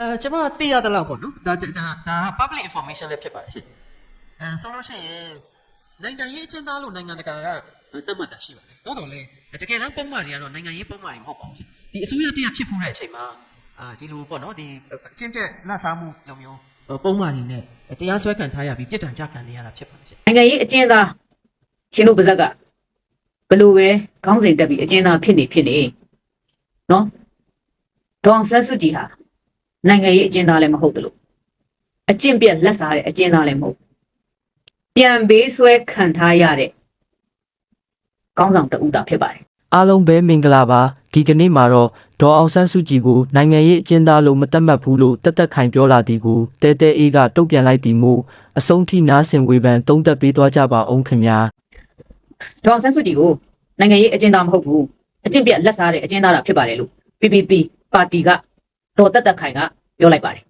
အဲကျွန်မသိရသလောက်ပေါ့နော်ဒါဒါဒါ public information လည်းဖြစ်ပါတယ်ရှင်အဲဆိုလို့ရှိရင်နိုင်ငံရေးအကျဉ်းသားလို့နိုင်ငံတကာကသတ်မှတ်တာရှိပါတယ်တိုးတော်လည်းတကယ်တမ်းပုံမှန်တွေကတော့နိုင်ငံရေးပုံမှန်တွေမဟုတ်ပါဘူးရှင်ဒီအစိုးရတရားဖြစ်ဖို့တဲ့အချိန်မှာအာဒီလိုပေါ့နော်ဒီအကျဉ်းတက်လက်စားမှုလိုမျိုးပုံမှန်တွေနဲ့တရားစွဲခံထားရပြီးပြစ်ဒဏ်ကြခံနေရတာဖြစ်ပါတယ်ရှင်နိုင်ငံရေးအကျဉ်းသားရှင်တို့ပါဇက်ကဘယ်လိုပဲခေါင်းစဉ်တက်ပြီးအကျဉ်းသားဖြစ်နေဖြစ်နေနော်ဒေါအောင်ဆန်းစုကြည်ဟာ နိုင်ငံရေးအကျဉ်းသားလည်းမဟုတ်ဘူးလို့အကျင့်ပြက်လက်စားတဲ့အကျဉ်းသားလည်းမဟုတ်ဘူးပြန်ပေးဆွဲခံထားရတဲ့ခေါင်းဆောင်တဦးသာဖြစ်ပါတယ်အားလုံးပဲမင်္ဂလာပါဒီကနေ့မှာတော့ဒေါ်အောင်ဆန်းစုကြည်ကိုနိုင်ငံရေးအကျဉ်းသားလို့မတတ်မှတ်ဘူးလို့တက်တက်ခိုင်ပြောလာသည်ကိုတဲတဲအေးကတုတ်ပြန်လိုက်သည်မို့အဆုံးထိနားဆင်ဝေဖန်သုံးသပ်ပေးသွားကြပါအောင်ခင်ဗျာဒေါအောင်ဆန်းစုကြည်ကိုနိုင်ငံရေးအကျဉ်းသားမဟုတ်ဘူးအကျင့်ပြက်လက်စားတဲ့အကျဉ်းသားတာဖြစ်ပါတယ်လို့ PPP ပါတီက ဒေါ်တက်တက်ခိုင်ကပြောလိုက်ပါတယ်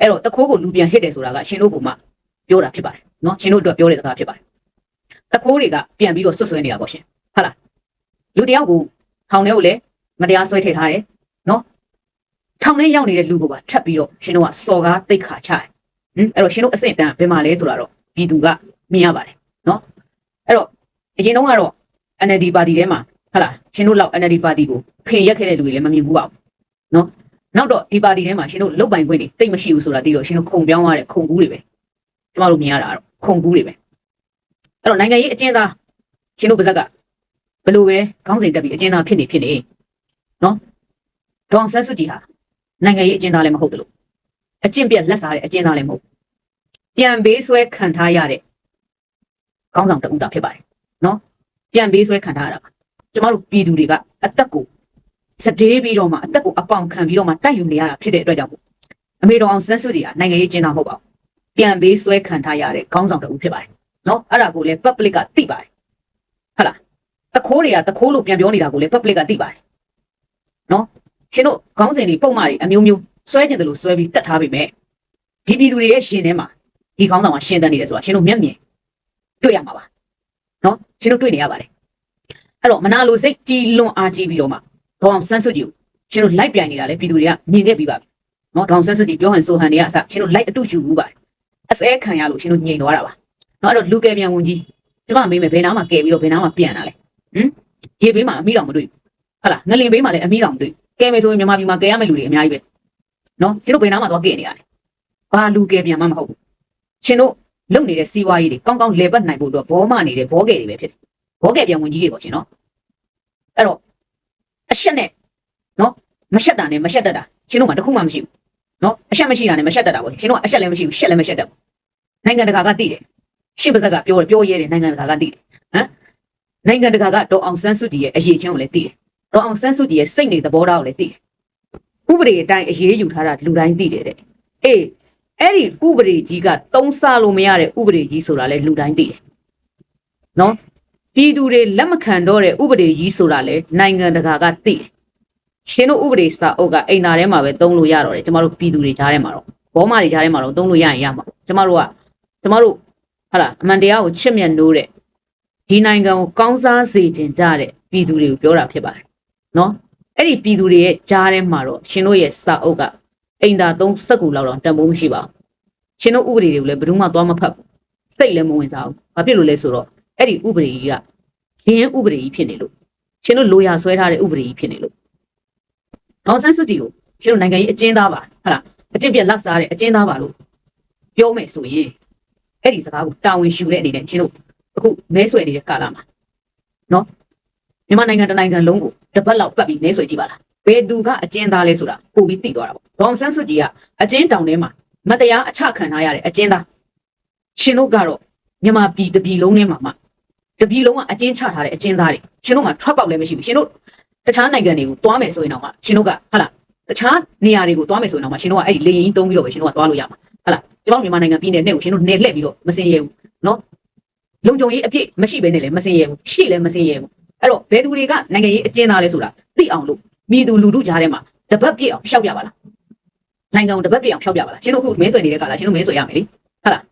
အဲ့တော့တခိုးကိုလူပြန်ဟစ်တယ်ဆိုတာကရှင်တို့ကမှပြောတာဖြစ်ပါတယ်နော်ရှင်တို့အတွက်ပြောတဲ့စကားဖြစ်ပါတယ်တခိုးတွေကပြန်ပြီးတော့ဆွတ်ဆွဲနေတာပေါ့ရှင်ဟုတ်လားလူတယောက်ကိုထောင်ထဲကိုလည်းမတရားဆွဲထည့်ထားတယ်နော်ထောင်ထဲရောက်နေတဲ့လူကိုပါထပ်ပြီးတော့ရှင်တို့ကစော်ကားတိတ်ခါချတယ်ဟင်အဲ့တော့ရှင်တို့အဆင့်တန်းဘယ်မှာလဲဆိုတာတော့ပြည်သူကမြင်ရပါတယ်နော်အဲ့တော့အရင်တုန်းကတော့ NLD ပါတီထဲမှာဟုတ်လားရှင်တို့လောက် NLD ပါတီကိုဖင်ရက်ခဲ့တဲ့လူတွေလည်းမမြင်ဘူးပါဘူးနော် နောက်တော့ဒီပါတီထဲမှာရှင်တို့လုတ်ပိုင်ခွင့်တွေတိတ်မရှိဘူးဆိုတာသိတော့ရှင်တို့ခုံပြောင်းသွားတဲ့ခုံကူးတွေပဲကျမတို့မြင်ရတာကတော့ခုံကူးတွေပဲအဲ့တော့နိုင်ငံရေးအကျဉ်းသားရှင်တို့ပါဇက်ကဘယ်လိုပဲခေါင်းစဉ်တက်ပြီးအကျဉ်းသားဖြစ်နေဖြစ်နေနော်ဒေါအောင်ဆန်းစုကြည်ဟာနိုင်ငံရေးအကျဉ်းသားလည်းမဟုတ်ဘူးလို့အကျင့်ပြက်လက်စားတဲ့အကျဉ်းသားလည်းမဟုတ်ဘူးပြန်ပေးဆွဲခံထားရတဲ့ခေါင်းဆောင်တဦးသာဖြစ်ပါတယ်ပြန်ပေးဆွဲခံထားရတာပါကျမတို့ပြည်သူတွေကအသက်ကို စတေးပြီးတော့မှအသက်ကိုအပေါင်ခံပြီးတော့မှတိုက်ယူနေရတာဖြစ်တဲ့အတွက်ကြောင့်မို့အမေတော်အောင်ဆန်းစုကြည်ကနိုင်ငံရေးကျင်းတာမဟုတ်ပါဘူးပြန်ပေးဆွဲခံထားရတဲ့ခေါင်းဆောင်တဦးဖြစ်ပါတယ်နော်အဲ့ဒါကိုလည်း public ကသိပါတယ်ဟုတ်လားတခိုးတွေကတခိုးလို့ပြန်ပြောနေတာကိုလည်း public ကသိပါတယ်နော်ရှင်တို့ခေါင်းစဉ်တွေပုံမှန်တွေအမျိုးမျိုးဆွဲကျင်တယ်လို့ဆွဲပြီးတတ်ထားပေမဲ့ဒီပြည်သူတွေရဲ့ရှင်ထဲမှာဒီခေါင်းဆောင်ကရှင်သန်နေတယ်ဆိုတာရှင်တို့မျက်မြင်တွေ့ရမှာပါနော်ရှင်တို့တွေ့နေရပါတယ်အဲ့တော့မနာလိုစိတ်ကြီးလွန်အားကြီးပြီးတော့မှ ဒေါအောင်ဆန်းစုကြည်ကိုရှင်တို့လိုက်ပြိုင်နေတာလေပြည်သူတွေကမြင်ခဲ့ပြီးပါပြီနော်ဒေါအောင်ဆန်းစုကြည်ပြောဟန်ဆိုဟန်တွေကအစရှင်တို့လိုက်အတူယူဘူးပါတယ်အစဲခံရလို့ရှင်တို့ညင်သွားတာပါနော်အဲ့တော့လူကယ်ပြန်ဝင်ကြီးကျမမေးမယ်ဘယ်နားမှာကယ်ပြီးတော့ဘယ်နားမှာပြန်တာလဲဟမ်ရေဘေးမှာအမိတော်မတွေ့ဘူးဟုတ်လားငလင်ဘေးမှာလည်းအမိတော်မတွေ့ကယ်မယ်ဆိုရင်မြန်မာပြည်မှာကယ်ရမယ့်လူတွေအများကြီးပဲနော်ရှင်တို့ဘယ်နားမှာသွားကယ်နေရလဲဘာလူကယ်ပြန်မှမဟုတ်ဘူးရှင်တို့လုပ်နေတဲ့စီးပွားရေးတွေကောင်းကောင်းလဲပတ်နိုင်ဖို့အတွက်ဘောမနေတဲ့ဘောကယ်တွေပဲဖြစ်တယ်။ဘောကယ်ပြန်ဝင်ကြီးတွေပေါ့ရှင်နော်။အဲ့တော့ အရှက်နဲ့နော်မရှက်တာနဲ့မရှက်တတ်တာရှင်တို့မှတစ်ခုမှမရှိဘူး။နော်အရှက်မရှိတာနဲ့မရှက်တတ်တာပေါ့ရှင်တို့ကအရှက်လည်းမရှိဘူးရှက်လည်းမရှက်တတ်ဘူး။နိုင်ငံတကာကသိတယ်။ရှစ်ပါးစက်ကပြောပြောရဲတယ်နိုင်ငံတကာကသိတယ်။ဟမ်နိုင်ငံတကာကတော့အောင်ဆန်းစုကြည်ရဲ့အရေးချင်းကိုလည်းသိတယ်။တော့အောင်ဆန်းစုကြည်ရဲ့စိတ်နေသဘောထားကိုလည်းသိတယ်။ဥပဒေအတိုင်းအရေးယူထားတာလူတိုင်းသိတယ်တဲ့။အေးအဲ့ဒီဥပဒေကြီးကသုံးဆလို့မရတဲ့ဥပဒေကြီးဆိုတာလဲလူတိုင်းသိတယ်။နော် ပြည်သူတွေလက်မခံတော့တဲ့ဥပဒေကြီးဆိုတာလဲနိုင်ငံတကာကသိတယ်။ရှင်တို့ဥပဒေစာအုပ်ကအိမ်သားထဲမှာပဲသုံးလို့ရတော့တယ်ကျမတို့ပြည်သူတွေကြားထဲမှာတော့ဘောမတွေကြားထဲမှာတော့သုံးလို့ရရင်ရမှာပေါ့ကျမတို့ကကျမတို့ဟာလားအမှန်တရားကိုချစ်မြတ်နိုးတဲ့ဒီနိုင်ငံကိုကောင်းစားစေခြင်းကြတဲ့ပြည်သူတွေကိုပြောတာဖြစ်ပါတယ်။နော်အဲ့ဒီပြည်သူတွေရဲ့ကြားထဲမှာတော့ရှင်တို့ရဲ့စာအုပ်ကအိမ်သာသုံးစက်ကူလောက်တော့တန်ဖိုးမရှိပါဘူးရှင်တို့ဥပဒေတွေကိုလည်းဘယ်သူမှသွားမဖတ်ဘူးစိတ်လည်းမဝင်စားဘူးဘာဖြစ်လို့လဲဆိုတော့ အဲ့ဒီဥပဒေကြီးကရင်းဥပဒေကြီးဖြစ်နေလို့ရှင်တို့လိုရာဆွဲထားတဲ့ဥပဒေကြီးဖြစ်နေလို့ဒေါန်ဆန်းစုကြည်ကိုရှင်တို့နိုင်ငံရေးအကျဉ်းသားပါဟုတ်လားအကျင့်ပြက်လက်စားတဲ့အကျဉ်းသားပါလို့ပြောမယ်ဆိုရင်အဲ့ဒီစကားကိုတာဝန်ယူတဲ့အနေနဲ့ရှင်တို့အခုမဲဆွယ်နေတဲ့ကာလမှာနော်မြန်မာနိုင်ငံတစ်နိုင်ငံလုံးကိုတစ်ပတ်လောက်ပတ်ပြီးမဲဆွယ်ကြည့်ပါလားဘယ်သူကအကျဉ်းသားလဲဆိုတာပို့ပြီးသိသွားတာပေါ့ဒေါအောင်ဆန်းစုကြည်ကအကျဉ်းတောင်ထဲမှာမတရားအချခံထားရတဲ့အကျဉ်းသားရှင်တို့ကတော့မြန်မာပြည်တစ်ပြည်လုံးထဲမှာမှ တစ်ပြည်လုံးကအကျဉ်းချထားတဲ့အကျဉ်းသားတွေရှင်တို့မှထွက်ပေါက်လည်းမရှိဘူးရှင်တို့တခြားနိုင်ငံတွေကိုသွားမယ်ဆိုရင်တော့မှရှင်တို့ကဟာလားတခြားနေရာတွေကိုသွားမယ်ဆိုရင်တော့မှရှင်တို့ကအဲ့ဒီလေရင်တုံးပြီးတော့ပဲရှင်တို့ကသွားလို့ရမှာဟာလားကျွန်တော်မြန်မာနိုင်ငံပြည်နယ်နဲ့ကိုရှင်တို့နယ်လှည့်ပြီးတော့မစင်ရဘူးနော်လုံခြုံရေးအပြည့်မရှိဘဲနဲ့လည်းမစင်ရဘူးရှိလည်းမစင်ရဘူးအဲ့တော့ဘယ်သူတွေကနိုင်ငံရေးအကျဉ်းသားလဲဆိုတာသိအောင်လို့မိသူလူထုကြားထဲမှာတပတ်ပြည့်အောင်ရှောက်ပြပါလားနိုင်ငံကိုတပတ်ပြည့်အောင်ရှောက်ပြပါလားရှင်တို့အခုမဲဆွယ်နေတဲ့ကာလရှင်တို့မဲဆွယ်ရမယ်လေဟုတ်လား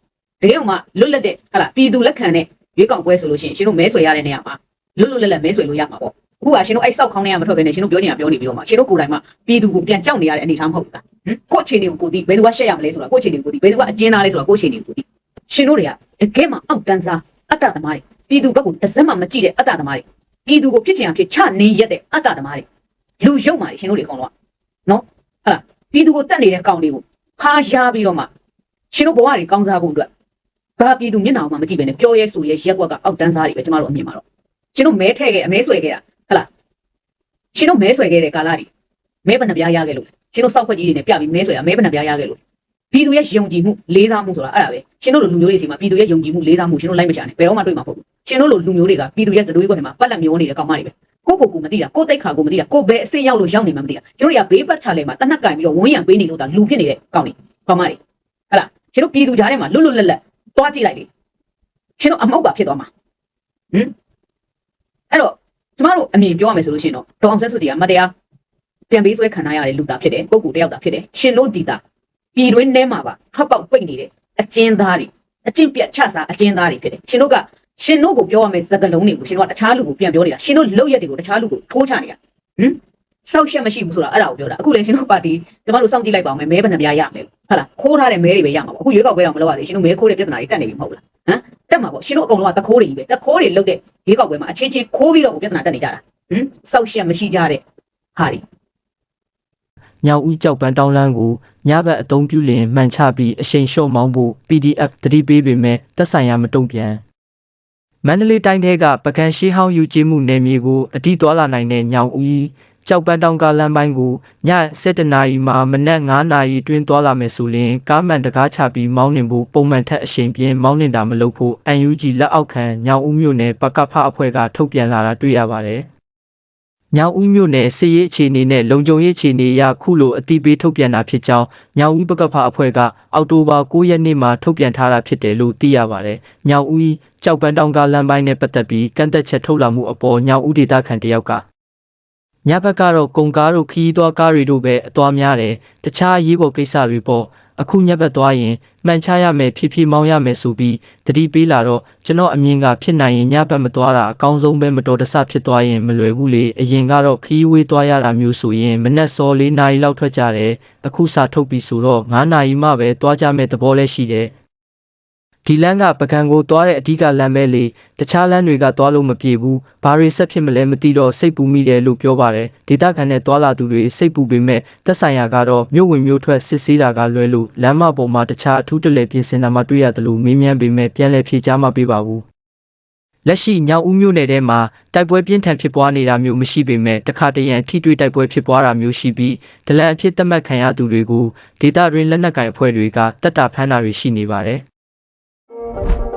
တကယ်မှလွတ်လပ်တဲ့ဟုတ်လားပြည်သူလက်ခံတဲ့ ရွေးကောက်ပွဲဆိုလို့ရှိရင်ရှင်တို့မဲဆွယ်ရတဲ့နေရာမှာလွတ်လွတ်လပ်လပ်မဲဆွယ်လို့ရမှာပေါ့အခုကရှင်တို့အဲ့စောက်ခေါင်းထဲကမထွက်ဘဲနဲ့ရှင်တို့ပြောနေတာပြောနေပြီးတော့မှရှင်တို့ကိုယ်တိုင်မှပြည်သူကိုပြန်ကြောက်နေရတဲ့အနေအထားမဟုတ်ဘူးလားဟင်ကိုယ့်အခြေအနေကိုကိုယ်သိဘယ်သူကရှက်ရမလဲဆိုတာကိုယ့်အခြေအနေကိုကိုယ်သိဘယ်သူကအကျဉ်းသားလဲဆိုတာကိုယ့်အခြေအနေကိုကိုယ်သိရှင်တို့တွေကတကယ်မှအောက်တန်းစားအတ္တသမားတွေပြည်သူဘက်ကိုတစ်စက်မှမကြည့်တဲ့အတ္တသမားတွေပြည်သူကိုဖြစ်ချင်အောင်ဖြစ်ချနေရက်တဲ့အတ္တသမားတွေလူရုပ်မာတွေရှင်တို့တွေအကုန်လုံးကနော်ဟုတ်လားပြည်သူကိုတတ်နေတဲ့ကောင်တွေကိုခါရပြီးတော့မှရှင်တို့ဘဝတွေကောင်းစားဖို့အတွက် ဘာပြည်သူမျက်နှာမှမကြည့်ပဲနဲ့ပြောရဲဆိုရဲရက်ကွက်ကအောက်တန်းစားတွေပဲကျမတို့အမြင်မှာတော့ရှင်တို့မဲထဲ့ခဲ့အမဲဆွဲခဲ့တာဟုတ်လားရှင်တို့မဲဆွဲခဲ့တဲ့ကာလတွေမဲဘဏ္ဍပြားရခဲ့လို့ရှင်တို့စောက်ခွက်ကြီးတွေနဲ့ပြပြီးမဲဆွဲတာမဲဘဏ္ဍပြားရခဲ့လို့ပြည်သူရဲ့ယုံကြည်မှုလေးစားမှုဆိုတာအဲ့ဒါပဲရှင်တို့လိုလူမျိုးတွေစီမှာပြည်သူရဲ့ယုံကြည်မှုလေးစားမှုရှင်တို့လိုက်မချနဲ့ဘယ်တော့မှတွေ့မှာမဟုတ်ဘူးရှင်တို့လိုလူမျိုးတွေကပြည်သူရဲ့သတို့ခွက်ထဲမှာပတ်လက်မျောနေတဲ့ကောင်မတွေပဲကိုကိုကိုမသိတာကိုတိတ်ခါကိုမသိတာကိုဘယ်အစင်းရောက်လို့ရောက်နေမှမသိတာကျွန်တော်တွေကဘေးပတ်ချလဲမှာတနက်ကင်ပြီးတော့ဝန်းရံပေးနေလို့ဒါလူဖြစ်နေတဲ့ကောင်တွေကောင်မတွေဟလာရှင်တို့ပြည်သူကြားထဲမှာလွတ်လွတ်လပ်လပ် တွားကြည့်လိုက်လေရှင်တို့အမောက်ပါဖြစ်သွားမှာဟမ်အဲ့တော့ကျမတို့အမြင်ပြောရမယ်ဆိုလို့ရှိရင်တော့ဒေါအောင်ဆန်းစုကြည်ကမတရားပြန်ပေးဆွဲခံရတဲ့လူသားဖြစ်တယ်ပုဂ္ဂိုလ်တစ်ယောက်သားဖြစ်တယ်ရှင်တို့ဒီတာပြည်တွင်းထဲမှာပါထွက်ပေါက်ပိတ်နေတဲ့အကျဉ်းသားတွေအကျင့်ပြတ်ချစားအကျဉ်းသားတွေဖြစ်တယ်ရှင်တို့ကရှင်တို့ကိုပြောရမယ်စကားလုံးတွေကိုရှင်တို့ကတခြားလူကိုပြန်ပြောနေတာရှင်တို့လောက်ရက်တွေကိုတခြားလူကိုထိုးချနေတာဟမ်စောက်ရှက်မရှိဘူးဆိုတာအဲ့ဒါကိုပြောတာအခုလည်းရှင်တို့ပါတီကျမတို့စောင့်ကြည့်လိုက်ပါအောင်မယ်မဲဘယ်နှပြားရမယ်လို့ ဟုတ်လားခိုးထားတဲ့မဲတွေပဲရမှာပေါ့အခုရွေးကောက်ပွဲတော့မလုပ်ရသေးရှင်တို့မဲခိုးတဲ့ပြဿနာတွေတက်နေပြီမဟုတ်လားဟမ်တက်မှာပေါ့ရှင်တို့အကုန်လုံးကတခိုးတွေကြီးပဲတခိုးတွေလုတ်တဲ့ရွေးကောက်ပွဲမှာအချင်းချင်းခိုးပြီးတော့ကိုပြဿနာတက်နေကြတာဟမ်စောက်ရှက်မရှိကြတဲ့ဟာတွေညောင်ဦးကြောက်ပန်းတောင်းလန်းကိုညဘက်အုံပြုလင်မှန်ချပြီးအရှိန်လျှော့မောင်းဖို့ PDF သတိပေးပေမဲ့တက်ဆိုင်ရာမတုံ့ပြန်မန္တလေးတိုင်းထဲကပကံရှိဟောင်းယူကျေးမှုနယ်မြေကိုအတိသွားလာနိုင်တဲ့ညောင်ဦး ကြောက်ပန်းတောင်းကားလမ်းပိုင်းကိုည7:00နာရီမှမနက်9:00နာရီတွင်သွားလာမယ်ဆိုရင်ကားမှန်တကားချပြီးမောင်းနှင်ဖို့ပုံမှန်ထက်အရှိန်ပြင်းမောင်းနှင်တာမလုပ်ဖို့ UNG လက်အောက်ခံညောင်ဦးမြို့နယ်ပကဖအဖွဲ့ကထုတ်ပြန်လာတာတွေ့ရပါတယ်။ညောင်ဦးမြို့နယ်စစ်ရေးအခြေအနေနဲ့လုံခြုံရေးအခြေအနေအရခုလိုအတိပေးထုတ်ပြန်တာဖြစ်ကြောင်းညောင်ဦးပကဖအဖွဲ့ကအောက်တိုဘာ9ရက်နေ့မှာထုတ်ပြန်ထားတာဖြစ်တယ်လို့သိရပါတယ်။ညောင်ဦးကြောက်ပန်းတောင်ကလမ်းပိုင်းနဲ့ပတ်သက်ပြီးကန့်သက်ချက်ထုတ်လာမှုအပေါ်ညောင်ဦးဒေသခံတယောက်က ညဘက်ကတော့ကုန်ကားတို့ခီးသွွားကားတွေတို့ပဲအသွားများတယ်။တခြားရေးပေါ်ကိစ္စတွေပေါ့အခုညဘက်သွားရင်မှန်ချရမယ်ဖြည်းဖြည်းမောင်းရမယ်ဆိုပြီးတတိပေးလာတော့ကျွန်တော်အမြင်ကဖြစ်နိုင်ရင်ညဘက်မသွားတာအကောင်းဆုံးပဲမတော်တဆဖြစ်သွားရင်မလွယ်ဘူးလေအရင်ကတော့ခီးဝေးသွားရတာမျိုးဆိုရင်မနက်စော၄နာရီလောက်ထွက်ကြတယ်အခုစာထုတ်ပြီးဆိုတော့9နာရီမှပဲသွားကြမဲ့သဘောလဲရှိတယ် ဒီလမ်းကပကံကိုသွားတဲ့အဓိကလမ်းပဲလေတခြားလမ်းတွေကသွားလို့မပြေဘူးဘာတွေဆက်ဖြစ်မလဲမသိတော့စိတ်ပူမိတယ်လို့ပြောပါတယ်ဒေတာခံနဲ့သွားလာသူတွေစိတ်ပူပေမဲ့သက်ဆိုင်ရာကတော့မြို့ဝင်မြို့ထွက်စစ်ဆေးတာကလွဲလို့လမ်းမပေါ်မှာတခြားအထူးတလဲပြင်ဆင်တာမှတွေ့ရတယ်လို့မေးမြန်းပေမဲ့ပြန်လည်ဖြေကြားမပေးပါဘူးလက်ရှိညောင်ဦးမြို့နယ်ထဲမှာတိုက်ပွဲပြင်းထန်ဖြစ်ပွားနေတာမျိုးမရှိပေမဲ့တခါတရံထိတွေ့တိုက်ပွဲဖြစ်ပွားတာမျိုးရှိပြီးဒလန်အဖြစ်သတ်မှတ်ခံရသူတွေကိုဒေတာရင်းလက်နက်ကင်အဖွဲ့တွေကတတ်တာဖမ်းတာတွေရှိနေပါတယ် thank you